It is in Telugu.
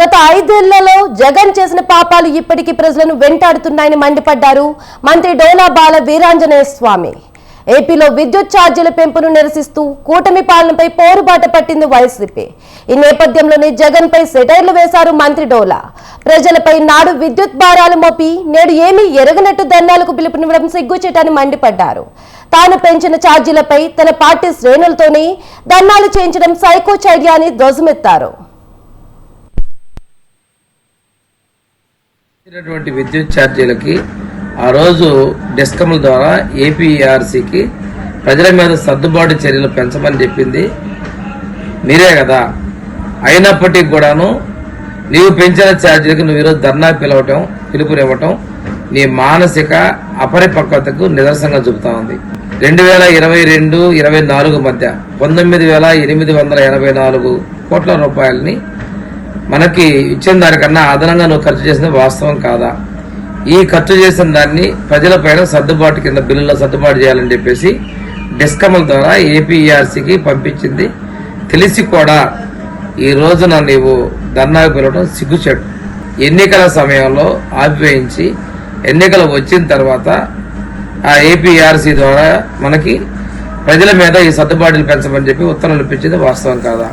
గత ఐదేళ్ళలో జగన్ చేసిన పాపాలు ఇప్పటికీ ప్రజలను వెంటాడుతున్నాయని మండిపడ్డారు మంత్రి డోలా బాల వీరాంజనేయ స్వామి. ఏపీలో విద్యుత్ ఛార్జీల పెంపును నిరసిస్తూ కూటమి పాలనపై పోరుబాట పట్టింది వైసీపీ. ఈ నేపథ్యంలోనే జగన్ పై సెటైర్లు వేశారు మంత్రి డోలా. ప్రజలపై నాడు విద్యుత్ భారాలు మోపి నేడు ఏమీ ఎరగనట్టు ధర్నాలకు పిలుపునివ్వడం సిగ్గుచేటని మండిపడ్డారు. తాను పెంచిన ఛార్జీలపై తన పార్టీ శ్రేణులతోనే ధర్నాలు చేయించడం సైకో చర్య అని ధ్వజమెత్తారు. పెంచినటువంటి విద్యుత్ ఛార్జీలకి ఆ రోజు డిస్కమ్ల ద్వారా ఏపీఆర్సీకి ప్రజల మీద సర్దుబాటు చర్యలు పెంచమని చెప్పింది. మీరే కదా. అయినప్పటికీ కూడాను నీవు పెంచిన ఛార్జీలకు నువ్వు ఈరోజు ధర్నా పిలవటం పిలుపునివ్వటం నీ మానసిక అపరిపక్వతకు నిదర్శనంగా చూపుతా ఉంది. రెండు వేల ఇరవై రెండు ఇరవై నాలుగు మధ్య పంతొమ్మిది వేల ఎనిమిది వందల ఎనభై నాలుగు కోట్ల రూపాయలని మనకి ఇచ్చిన దానికన్నా అదనంగా నువ్వు ఖర్చు చేసింది వాస్తవం కాదా? ఈ ఖర్చు చేసిన దాన్ని ప్రజలపైన సర్దుబాటు కింద బిల్లులో సర్దుబాటు చేయాలని చెప్పేసి డిస్కమ్ల ద్వారా ఏపీఆర్సీకి పంపించింది. తెలిసి కూడా ఈ రోజున నీవు ధర్నాకు పిలవడం సిగ్గుచెట్టు. ఎన్నికల సమయంలో ఆపివేయించి ఎన్నికలు వచ్చిన తర్వాత ఆ ఏపీఆర్సీ ద్వారా మనకి ప్రజల మీద ఈ సర్దుబాటులు పెంచమని చెప్పి ఉత్తర్వులు ఇప్పించింది వాస్తవం కాదా?